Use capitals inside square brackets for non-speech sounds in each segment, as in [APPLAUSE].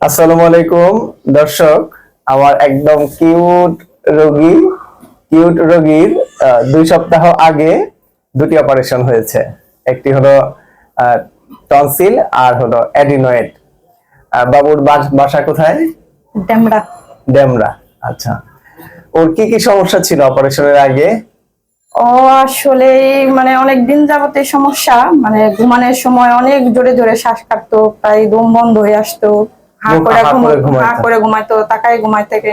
আসসালামু আলাইকুম দর্শক আমার একদম কিউট রোগী কিউট রোগীর দুই সপ্তাহ আগে দুটি অপারেশন হয়েছে। একটি হলো টনসিল আর হলো অ্যাডিনয়েড বাবুর বাসা কোথায়? ড্যামরা ডেমরা আচ্ছা। ওর কি কি সমস্যা ছিল অপারেশনের আগে? ও আসলে মানে অনেক দিন যাবত সমস্যা মানে ঘুমানোর সময় অনেক জোরে জোরে শ্বাস কাটতো প্রায় দম বন্ধ হয়ে আসতো। হা করে ঘুমাইতো। তাকায় ঘুমাই থেকে।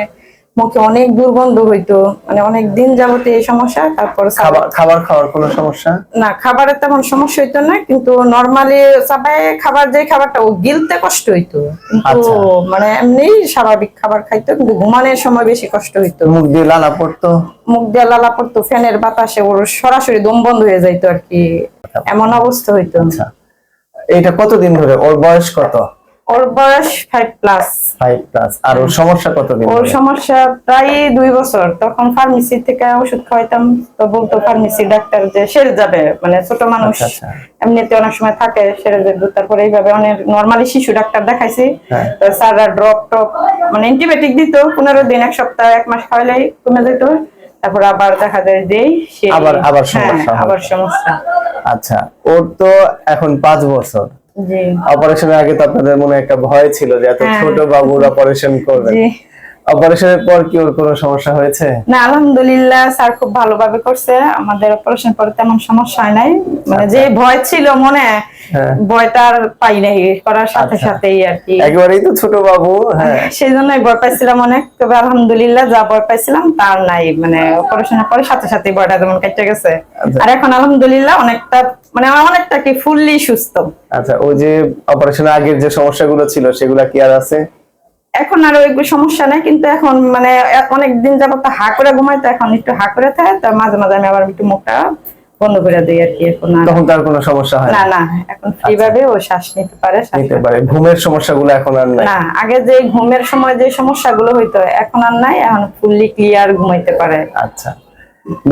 মুখে অনেক দুর্গন্ধ হইতো মানে অনেক দিন যাবত এই সমস্যা তারপর খাবার খাবার খাওয়ার কোনো সমস্যা? না খাবারের তেমন সমস্যা হইতো না কিন্তু নর্মালি চাপায় খাবার যে খাবারটা ও গিলতে কষ্ট হইতো। কিন্তু আচ্ছা। মানে এমনি স্বাভাবিক খাবার খাইতো কিন্তু ঘুমানোর সময় বেশি কষ্ট হইতো। মুখ দিয়ে লালা পড়তো? মুখ দিয়ে লালা পড়তো ফ্যানের বাতাসে ওর সরাসরি দম বন্ধ হয়ে যাইতো আর কি। এমন অবস্থা হইতো। আচ্ছা। এইটা কতদিন ধরে? ওর বয়স কত? ওর বয়স ফাইভ প্লাস ফাইভ প্লাস আর ওর সমস্যা কতদিন ওর সমস্যা প্রায় দুই বছর। তখন ফার্মেসি থেকে ওষুধ খাওয়াইতাম তো বলতো ফার্মেসি ডাক্তার যে সেরে যাবে। মানে ছোট মানুষ আচ্ছা, আচ্ছা। এমনিতে অনেক সময় থাকে সেরে যাবে। তারপরে এইভাবে অনেক নর্মালি শিশু ডাক্তার দেখাইছি। হ্যাঁ। তো স্যাররা ড্রপ টপ মানে অ্যান্টিবায়োটিক দিত পনেরো দিন এক সপ্তাহ এক মাস খাওয়াইলেই কমে যেত। তারপর আবার দেখা যায় যে সেই আবার- আবার হ্যাঁ, সমস্যা আবার সমস্যা। আচ্ছা ওর তো এখন পাঁচ বছর। জি অপারেশনের আগে তো আপনাদের মনে একটা ভয় ছিল যে এত হ্যাঁ। ছোট বাবুর অপারেশন করবেন। অপারেশনের পর কি ওর কোনো সমস্যা হয়েছে? না আলহামদুলিল্লাহ স্যার খুব ভালোভাবে করছে। আমাদের অপারেশন পরে তেমন সমস্যা হয় নাই। মানে যে ভয় ছিল মনে হ্যাঁ। ভয়টা আর পাই নাই করার সাথে আচ্ছা। সাথেই আর কি। একেবারেই তো ছোট বাবু হ্যাঁ। [LAUGHS] সেই জন্যই ভয় পাইছিলাম অনেক। তবে আলহামদুলিল্লাহ যা ভয় পাইছিলাম তার নাই। মানে অপারেশনের পরে সাথে সাথে ভয়টা যেমন কেটে গেছে। আচ্ছা। আর এখন আলহামদুলিল্লাহ অনেকটা মানে অনেকটা কি ফুললি সুস্থ। আচ্ছা ওই যে অপারেশনের আগের যে সমস্যাগুলো ছিল সেগুলো কি আর আছে? এখন আর ওইগুলো সমস্যা নাই কিন্তু এখন মানে অনেক দিন যাবত হা করে ঘুমাই তো এখন একটু হা করে থাকে তো মাঝে মাঝে আমি আবার একটু মুখটা বন্ধ করে দিই আর কি এখন তখন তার কোনো সমস্যা হয় না। না এখন ফ্রি ও শ্বাস নিতে পারে নিতে পারে। ঘুমের সমস্যাগুলো এখন আর নাই। না আগে যে ঘুমের সময় যে সমস্যাগুলো হইতো এখন আর নাই এখন ফুললি ক্লিয়ার ঘুমাইতে পারে। আচ্ছা।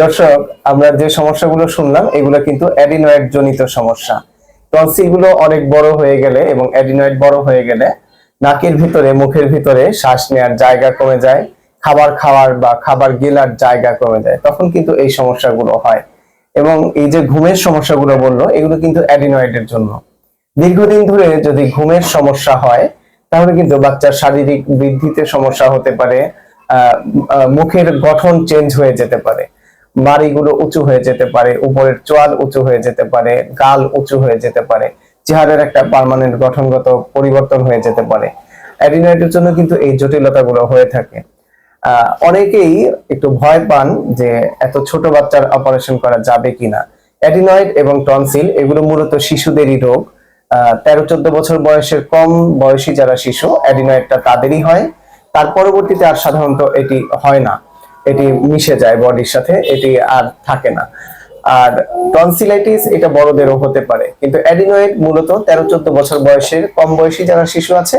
দর্শক আমরা যে সমস্যাগুলো শুনলাম এগুলো কিন্তু অ্যাডিনয়েড জনিত সমস্যা। টনসিলগুলো অনেক বড় হয়ে গেলে এবং অ্যাডিনয়েড বড় হয়ে গেলে নাকের ভিতরে, মুখের ভিতরে শ্বাস নেওয়ার জায়গা কমে যায়, খাবার খাওয়ার বা খাবার গেলার জায়গা কমে যায়, তখন কিন্তু এই সমস্যাগুলো হয়। এবং এই যে ঘুমের সমস্যাগুলো বলল, এগুলো কিন্তু অ্যাডিনয়েডের জন্য। দীর্ঘদিন ধরে যদি ঘুমের সমস্যা হয়, তাহলে কিন্তু বাচ্চার শারীরিক বৃদ্ধিতে সমস্যা হতে পারে মুখের গঠন চেঞ্জ হয়ে যেতে পারে মাড়িগুলো উঁচু হয়ে যেতে পারে, উপরের চোয়াল উঁচু হয়ে যেতে পারে, গাল উঁচু হয়ে যেতে পারে। চেহারার একটা পার্মানেন্ট গঠনগত পরিবর্তন হয়ে যেতে পারে। অ্যাডিনয়েডের জন্য কিন্তু এই জটিলতাগুলো হয়ে থাকে। অনেকেই একটু ভয় পান যে এত ছোট বাচ্চার অপারেশন করা যাবে কিনা। অ্যাডিনয়েড এবং টনসিল এগুলো মূলত শিশুদেরই রোগ। তেরো, চোদ্দ বছর বয়সের কম বয়সী যারা শিশু, অ্যাডিনয়েডটা তাদেরই হয়। তার পরবর্তীতে আর সাধারণত এটি হয় না। এটি মিশে যায় বডির সাথে, এটি আর থাকে না। আর টনসিলাইটিস এটা বড়দেরও হতে পারে। কিন্তু অ্যাডিনয়েড মূলত তেরো চোদ্দ বছর বয়সের কম বয়সী যারা শিশু আছে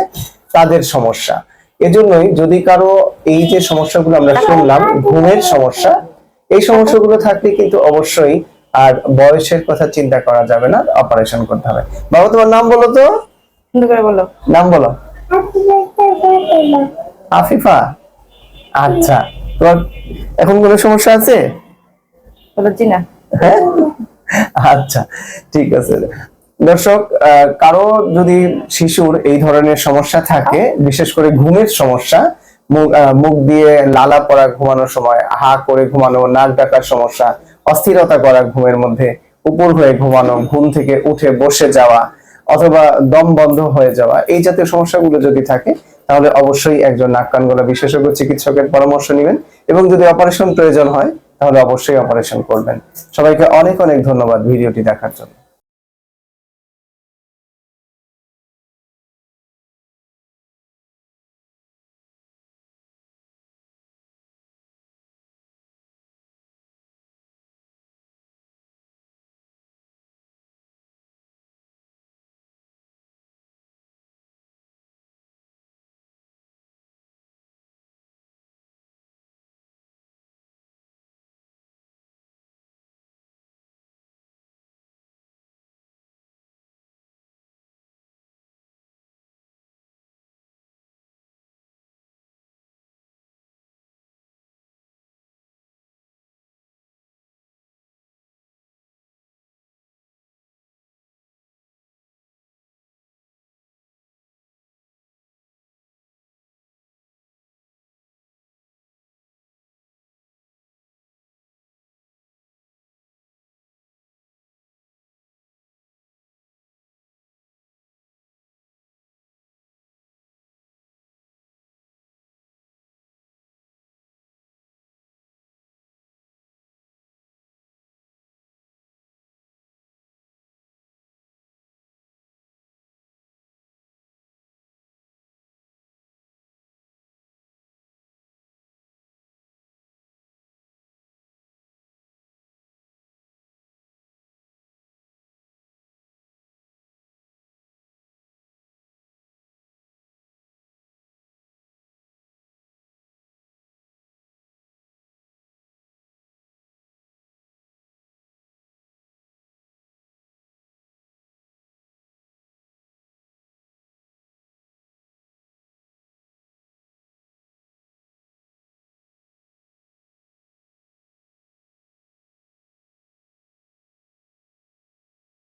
তাদের সমস্যা। এজন্যই যদি কারও এই যে সমস্যাগুলো আমরা শুনলাম ঘুমের সমস্যা এই সমস্যাগুলো থাকলে কিন্তু অবশ্যই আর বয়সের কথা চিন্তা করা যাবে না অপারেশন করতে হবে। বাবা তোমার নাম বলো তো? বলো। নাম বলো। আফিফা? আচ্ছা। তোমার এখন কোনো সমস্যা আছে? বলো জি না আচ্ছা ঠিক আছে। দর্শক কারও যদি শিশুর এই ধরনের সমস্যা থাকে, বিশেষ করে ঘুমের সমস্যা, মুখ মুখ দিয়ে লালা পড়া ঘুমানোর সময়, হা করে ঘুমানো, নাক ডাকার সমস্যা, অস্থিরতা করা ঘুমের মধ্যে উপর হয়ে ঘুমানো, ঘুম থেকে উঠে বসে যাওয়া, অথবা দম বন্ধ হয়ে যাওয়া, এই জাতীয় সমস্যাগুলো যদি থাকে, তাহলে অবশ্যই একজন নাক কান গলা বিশেষজ্ঞ চিকিৎসকের পরামর্শ নেবেন। এবং যদি অপারেশন প্রয়োজন হয় তাহলে অবশ্যই অপারেশন করবেন। সবাইকে অনেক অনেক ধন্যবাদ ভিডিওটি দেখার জন্য।